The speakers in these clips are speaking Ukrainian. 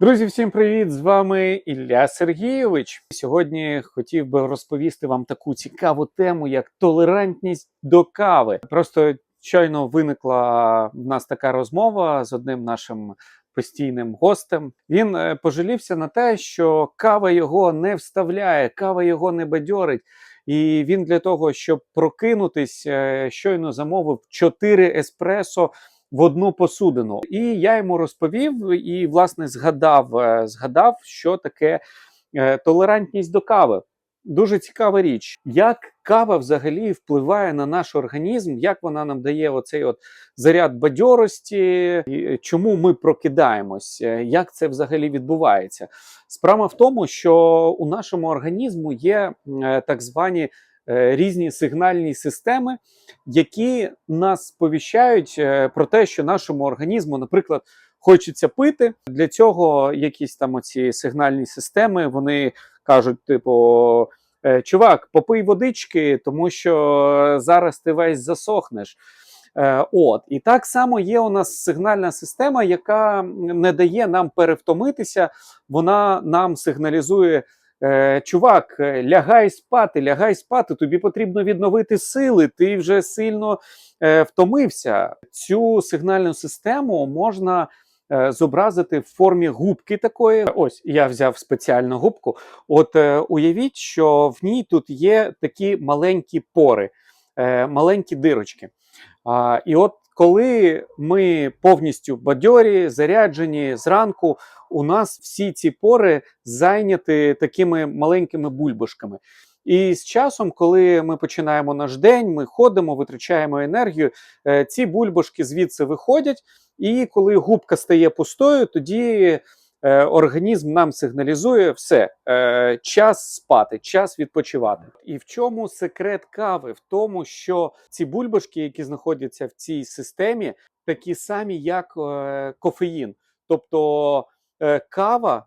Друзі, всім привіт! З вами Ілля Сергійович. Сьогодні хотів би розповісти вам таку цікаву тему, як толерантність до кави. Просто щойно виникла в нас така розмова з одним нашим постійним гостем. Він е, пожалівся на те, що кава його не вставляє, кава його не бадьорить. І він для того, щоб прокинутись, е, щойно замовив 4 еспресо в одну посудину. І я йому розповів і, власне, згадав, е, згадав, що таке е, толерантність до кави. Дуже цікава річ, як кава взагалі впливає на наш організм, як вона нам дає оцей от заряд бадьорості, чому ми прокидаємось, е, як це взагалі відбувається. Справа в тому, що у нашому організму є так звані різні сигнальні системи, які нас сповіщають е, про те, що нашому організму, наприклад, хочеться пити. Для цього якісь там оці сигнальні системи вони кажуть, типу. «Е, Чувак, попий водички, тому що зараз ти весь засохнеш. Е, от і так само є у нас сигнальна система, яка не дає нам перевтомитися. Вона нам сигналізує. Е, Чувак, е, лягай спати, лягай спати. Тобі потрібно відновити сили. Ти вже сильно е, втомився. Цю сигнальну систему можна зобразити в формі губки такої. Ось я взяв спеціальну губку. От уявіть, що в ній тут є такі маленькі пори, маленькі дирочки. І от коли ми повністю бадьорі, заряджені зранку, у нас всі ці пори зайняті такими маленькими бульбашками. І з часом, коли ми починаємо наш день, ми ходимо, витрачаємо енергію, е, ці бульбашки звідси виходять, і коли губка стає пустою, тоді е, організм нам сигналізує все, е, час спати, час відпочивати. І в чому секрет кави? В тому, що ці бульбашки, які знаходяться в цій системі, такі самі, як кофеїн. Тобто кава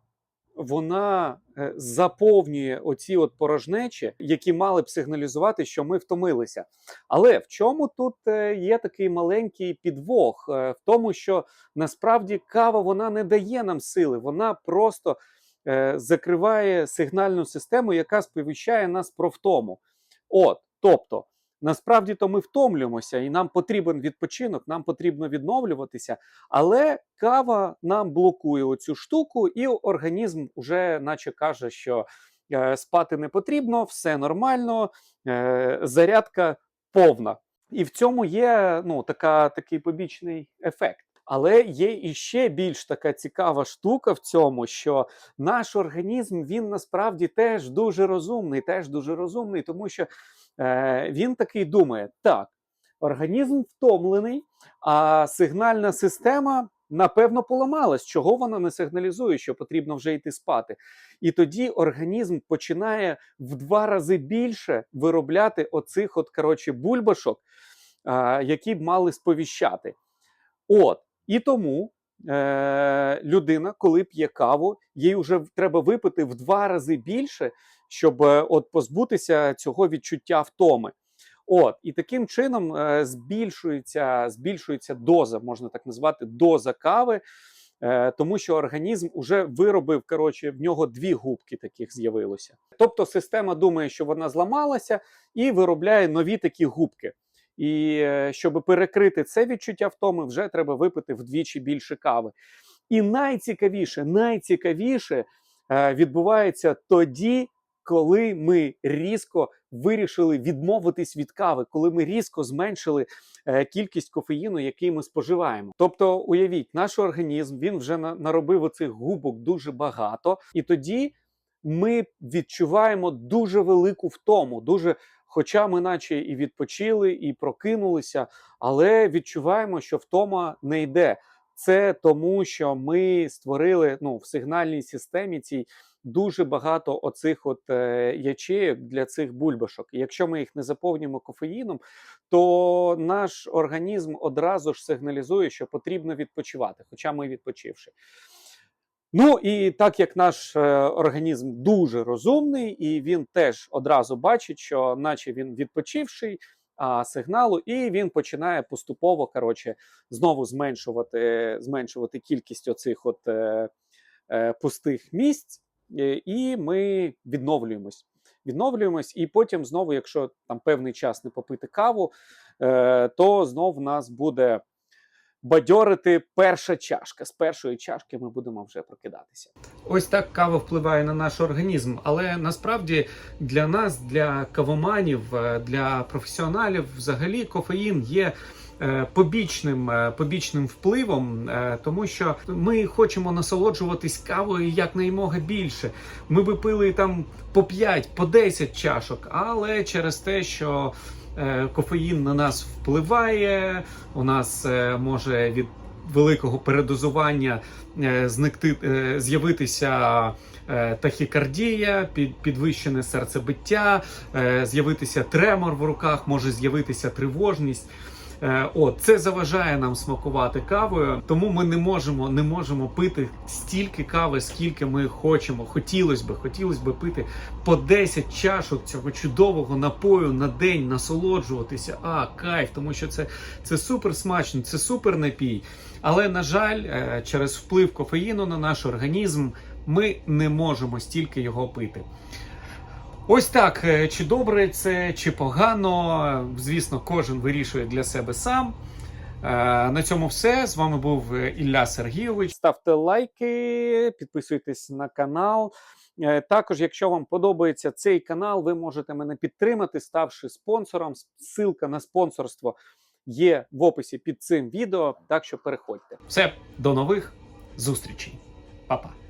вона е, заповнює оці от порожнечі, які мали б сигналізувати, що ми втомилися. Але в чому тут е, є такий маленький підвох? Е, В тому, що насправді кава вона не дає нам сили, вона просто е, закриває сигнальну систему, яка сповіщає нас про втому. От, тобто. Насправді то ми втомлюємося, і нам потрібен відпочинок, нам потрібно відновлюватися. Але кава нам блокує оцю штуку, і організм вже, наче каже, що е, спати не потрібно, все нормально, е, зарядка повна. І в цьому є ну, така, такий побічний ефект. Але є іще більш така цікава штука в цьому, що наш організм він насправді теж дуже розумний, теж дуже розумний, тому що він такий думає: так, організм втомлений, а сигнальна система. Напевно, поламалась, чого вона не сигналізує, що потрібно вже йти спати. І тоді організм починає в два рази більше виробляти оцих от, коротше, бульбашок, які б мали сповіщати. От, і тому е, людина, коли п'є каву, їй вже треба випити в два рази більше, щоб е, от позбутися цього відчуття втоми. От, і таким чином е, збільшується, збільшується доза, можна так назвати, доза кави, тому що організм вже виробив коротше, в нього дві губки таких з'явилося. Тобто система думає, що вона зламалася, і виробляє нові такі губки. І е, щоб перекрити це відчуття втоми, вже треба випити вдвічі більше кави. І найцікавіше, найцікавіше е, відбувається тоді, коли ми різко вирішили відмовитись від кави, коли ми різко зменшили е, кількість кофеїну, який ми споживаємо. Тобто, уявіть, наш організм він вже наробив оцих губок дуже багато, і тоді ми відчуваємо дуже велику втому, дуже Хоча ми, наче і відпочили, і прокинулися, але відчуваємо, що втома не йде. Це тому, що ми створили ну, в сигнальній системі цій дуже багато оцих от е, ячеїк для цих бульбашок. І якщо ми їх не заповнюємо кофеїном, то наш організм одразу ж сигналізує, що потрібно відпочивати, хоча ми відпочивши. Ну і так як наш е, організм дуже розумний, і він теж одразу бачить, що, наче він відпочивший а, сигналу, і він починає поступово коротше, знову зменшувати, зменшувати кількість оцих от, е, е, пустих місць, е, і ми відновлюємось. Відновлюємось, і потім знову, якщо там певний час не попити каву, е, то знов в нас буде бадьорити перша чашка. З першої чашки ми будемо вже прокидатися. Ось так кава впливає на наш організм, але насправді для нас, для кавоманів, е, для професіоналів, взагалі кофеїн є. е, Побічним е, побічним впливом, тому що ми хочемо насолоджуватись кавою якнаймога більше. Ми би пили там по 5, по 10 чашок, але через те, що кофеїн на нас впливає, у нас е, може від великого передозування е, зникти, е, з'явитися е, тахікардія, під, підвищене серцебиття, е, з'явитися тремор в руках, може з'явитися тривожність. Е, От це заважає нам смакувати кавою, тому ми не можемо не можемо пити стільки кави, скільки ми хочемо. Хотілося би, хотілося би пити по 10 чашок цього чудового напою на день, насолоджуватися. А кайф, тому що це, це супер смачно, це супер напій. Але на жаль, е, через вплив кофеїну на наш організм ми не можемо стільки його пити. Ось так, е, чи добре це, чи погано. Звісно, кожен вирішує для себе сам. Е, На цьому все. З вами був е, Ілля Сергійович. Ставте лайки, підписуйтесь на канал. Також, якщо вам подобається цей канал, ви можете мене підтримати, ставши спонсором. Ссылка на спонсорство є в описі під цим відео. Так що переходьте. Все, до нових зустрічей. Па-па.